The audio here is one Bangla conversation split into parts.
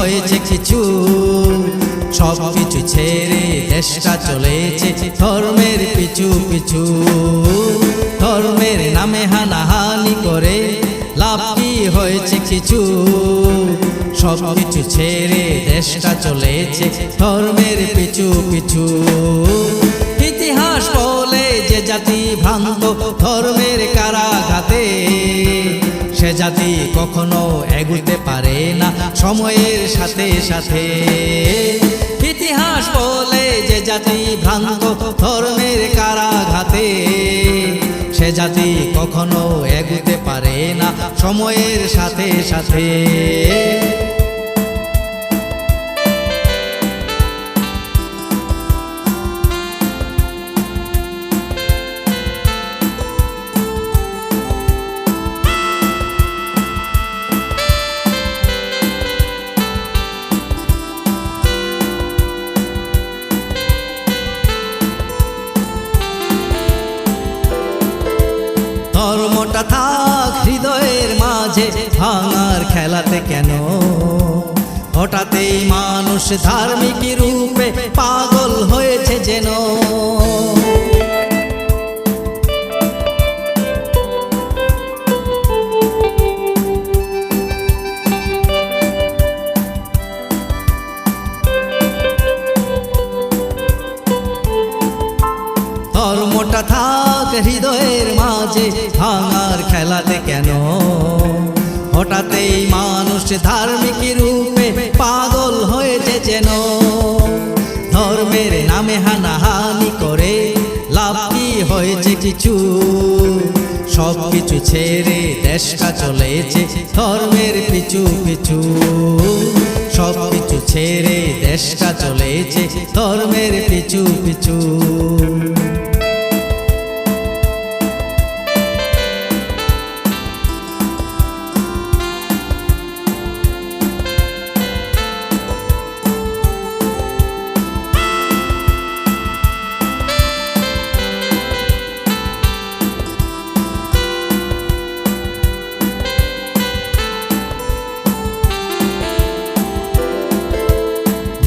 কিছু, সব কিছু ছেড়ে দেশটা চলেছে ধর্মের পিছু পিছু। ধর্মের নামে হানাহানি করে লাভ কি হয়েছে কিছু, সব কিছু ছেড়ে দেশটা চলেছে ধর্মের পিছু পিছু। ইতিহাস বলে যে জাতি ভ্রান্ত, ধর্মের কারাঘাতে সে জাতি কখনো এগুতে পারে না। সময়ের সাথে সাথে ইতিহাস বলে যে জাতি ভ্রান্ত, ধর্মের কারাঘাতে সে জাতি কখনো এগুতে পারে না। সময়ের সাথে সাথে খেলাতে কেন? হঠাৎই মানুষ ধার্মিক রূপে পাগল হয়েছে যেন। ধর্মটা থাক হৃদয়ের মাঝে, ভাঙার খেলাতে কেন? হঠাৎই মানুষ ধার্মিক রূপে পাগল হয়েছে যেন। ধর্মের নামে হানাহানি করে লাভ কি হয়েছে কিছু? সব কিছু ছেড়ে দেশটা চলেছে, ধর্মের পিছু পিছু। সব কিছু ছেড়ে দেশটা চলেছে, ধর্মের পিছু পিছু।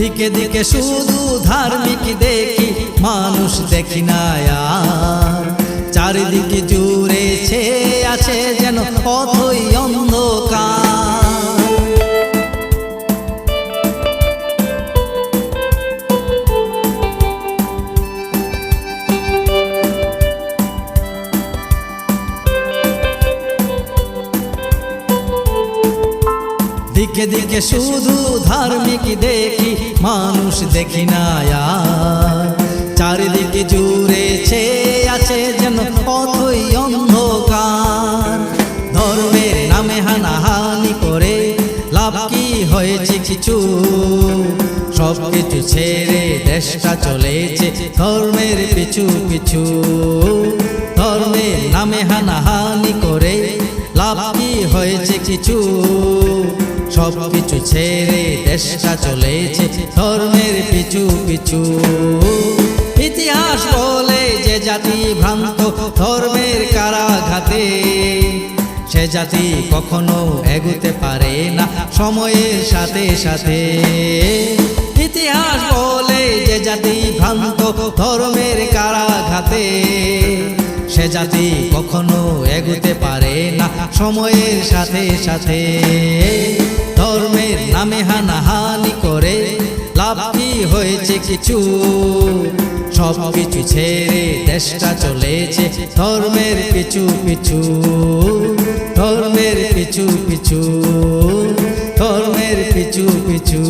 দিকে দিকে শুধু ধার্মিক দেখি, মানুষ দেখি না চারিদিকে জুড়েছে আছে যেন অথই অন্ধকার। দিকে দিকে শুধু ধার্মিক দেখি মানুষ দেখি না চারিদিকে জুড়েছে আছে যেন অথই অন্ধকার। ধর্মের নামে হানাহানি করে লাভ কি হয়েছে কিছু? সব কিছু ছেড়ে দেশটা চলেছে ধর্মের পিছু পিছু। ধর্মের নামে হানাহানি করে লাভ কি হয়েছে কিছু? সব কিছু ছেড়ে দেশটা চলেছে, ধর্মের পিছু পিছু। ইতিহাস বলে যে জাতি ভ্রান্ত, ধর্মের কারাঘাতে। সে জাতি কখনো এগুতে পারে না সময়ের সাথে সাথে। ইতিহাস বলে যে জাতি ভ্রান্ত, ধর্মের কারাঘাতে। সে জাতি কখনো এগুতে পারে না। সময়ের সাথে সাথে ধর্মের নামে হানাহানি করে লাভ কি হয়েছে কিছু? সব কিছু ছেড়ে দেশটা চলেছে, ধর্মের পিছু পিছু, ধর্মের পিছু পিছু, ধর্মের পিছু পিছু।